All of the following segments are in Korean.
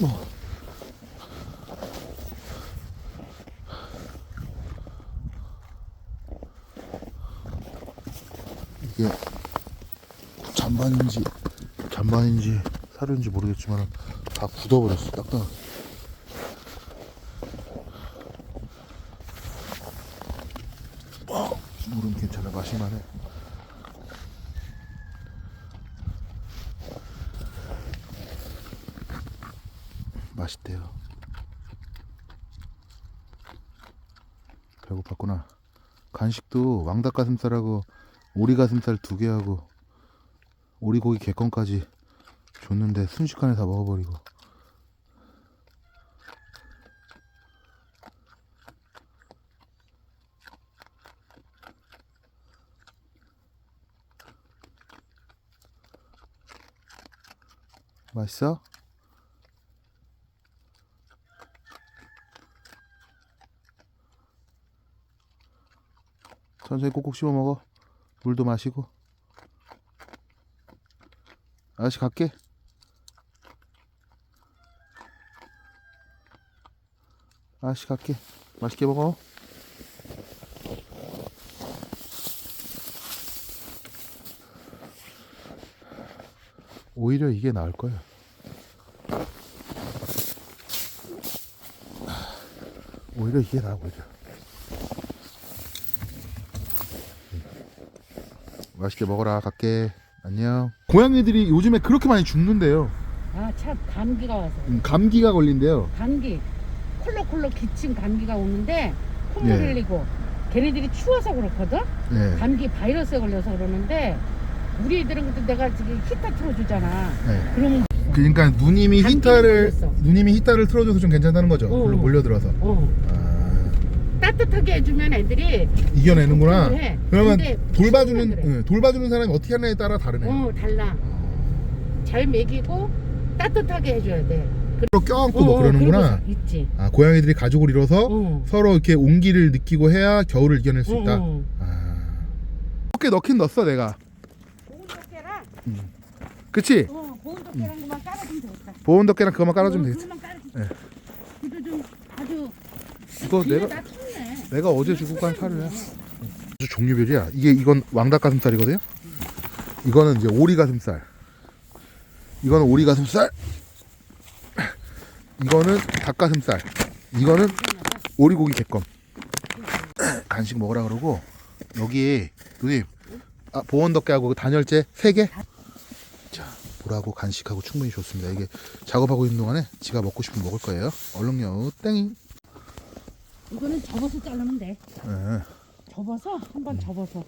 뭐. 이게 잔반인지 잔반인지 사료인지 모르겠지만 다 굳어버렸어. 딱딱 어, 물은 괜찮아. 마실만해 맛있대요. 배고팠구나. 간식도 왕닭가슴살하고 오리가슴살 두 개하고 오리고기 개껌까지 줬는데 순식간에 다 먹어버리고. 맛있어? 천천히 꼭꼭 씹어 먹어. 물도 마시고. 아저씨 갈게. 아저씨 갈게. 맛있게 먹어. 오히려 이게 나을 거야 오히려 이게 나아 오히려 맛있게 먹어라 갈게 안녕 고양이들이 요즘에 그렇게 많이 죽는데요 아, 참 감기가 와서. 음, 감기가 걸린대요 감기. 콜록콜록 기침 감기가 오는데 콧물 예. 흘리고 걔네들이 추워서 그렇거든. 네. 감기 바이러스에 걸려서 그러는데 우리 애들은 근데 내가 지금 히터 틀어주잖아. 네. 그러면 그러니까 누님이 감기 히터를 걸렸어. 누님이 히터를 틀어줘서 좀 괜찮다는 거죠 어. 물로 몰려들어서 어 아, 따뜻하게 해주면 애들이 이겨내는구나 해. 그러면 근데 돌봐주는 그래. 응, 돌봐주는 사람이 어떻게 하느냐에 따라 다르네 어 달라. 잘 먹이고 따뜻하게 해줘야 돼. 로 껴안고 어, 뭐 어, 그러는구나 그러고서 있지. 아 고양이들이 가족을 이뤄서 어. 서로 이렇게 온기를 느끼고 해야 겨울을 이겨낼 수 있다 어, 어. 아. 몇개 넣긴 넣었어 내가 보온 덮개랑 그치? 어 보온 덮개랑 그만 깔아주면 되겠다. 보온 덮개랑 그거만 깔아주면 어, 되겠지 그것만 깔아주면 네. 돼. 그래도 좀 아주 이거 내가 다. 내가 어제 주고 간 사료야 아주 종류별이야? 이게 이건 왕닭 가슴살이거든요? 이거는 이제 오리 가슴살. 이거는 오리 가슴살. 이거는 닭가슴살. 이거는 오리고기 개껌. 간식 먹으라 그러고 여기 누님 아, 보온덮개하고 그 단열재 3개? 자 보라고 간식하고 충분히 좋습니다. 이게 작업하고 있는 동안에 지가 먹고 싶으면 먹을 거예요. 얼룩여우 땡. 이 거는 접어서 자르면 돼. 네. 접어서 한 번 접어서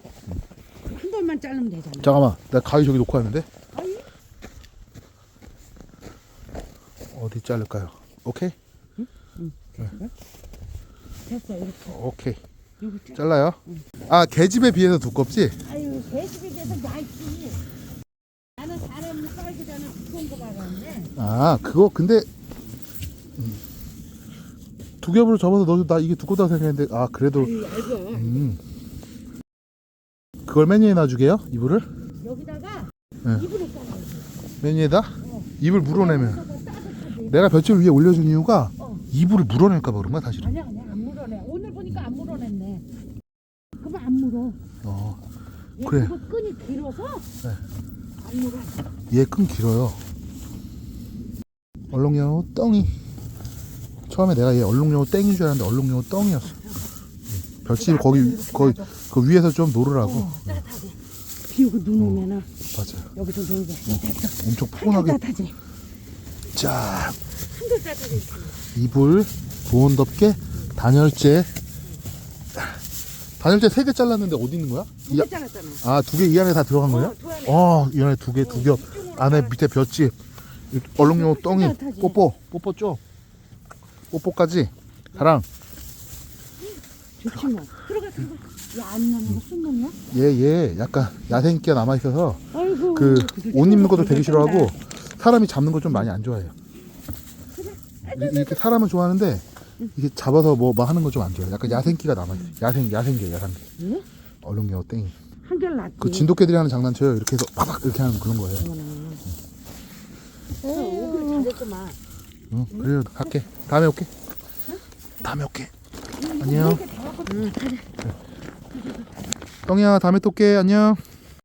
한 번만 자르면 되잖아. 잠깐만 나 가위 저기 놓고 왔는데 아니 어디 자를까요? 오케이 됐어 이렇게 오케이 짜. 잘라요 아 계집에 비해서 두껍지? 아유 개집에 대해서 얇지. 나는 사람 썰기 전에 두꺼운 거 받았네. 아 그거 근데 음. 두 겹으로 접어서 넣어도 나 이게 두껍다고 생각했는데 아 그래도 아유 얇어. 음 그걸 메뉴에 놔주게요? 이불을? 여기다가 네. 이불을 깔아야지. 메뉴에다? 이불 물어내면 그래서. 내가 볕을 위에 올려준 이유가 어. 이불을 물어낼까 봐 그런 거야 사실은 아니야 아니야 안 물어내. 오늘 보니까 안 물어냈네. 그러면 안 물어. 어, 얘 그래. 그거 끈이 길어서 네. 안 물어. 얘 끈 길어요 얼룩여우 덩이 처음에 내가 얘 얼룩여우 땡인 줄 알았는데 덩이었어 음, 볕을 거기 거기 그 위에서 좀 놀으라고 어, 따뜻하지. 비 오고 눈 오면은 맞아 요 여기서 놀게. 됐어. 엄청 한결 포근하게 따뜻하지. 자 한결 따뜻하지. 이불 보온 덮개 단열재 단열재 세 개 잘랐는데 어디 있는 거야? 이- 두개 잘랐잖아. 아 두 개 이 안에 다 들어간 거예요? 어, 두 안에. 어, 이 안에 두 개, 두 겹. 안에 밑에 볕집. 얼룩여우 덩이. 따뜻하지. 뽀뽀. 뽀뽀 줘. 뽀뽀까지. 사랑. 좋지 뭐. 들어가 들어가. 야안 나는 거순 놈이야? 얘, 얘, 약간 야생기가 남아 있어서 아이고. 그 그래도 옷 입는 것도 되게 싫어하고. 사람이 잡는 걸 좀 많이 안 좋아해요. 이- 이렇게 사람은 좋아하는데 이게 잡아서 뭐, 뭐 하는 거좀안 좋아해요. 약간 야생기가 남아 있어요. 야생, 야생기, 야생기. 응? 얼룩여우 땡이. 한결 낫지. 그 진돗개들이 하는 장난쳐요. 이렇게 해서 팍팍 이렇게 하는 그런 거예요. 어머나. 오길 잘했구만. 응 그래요. 갈게. 다음에 올게. 다음에 올게. 안녕. 응, 그래. 똥이야 다음에 또 올게. 안녕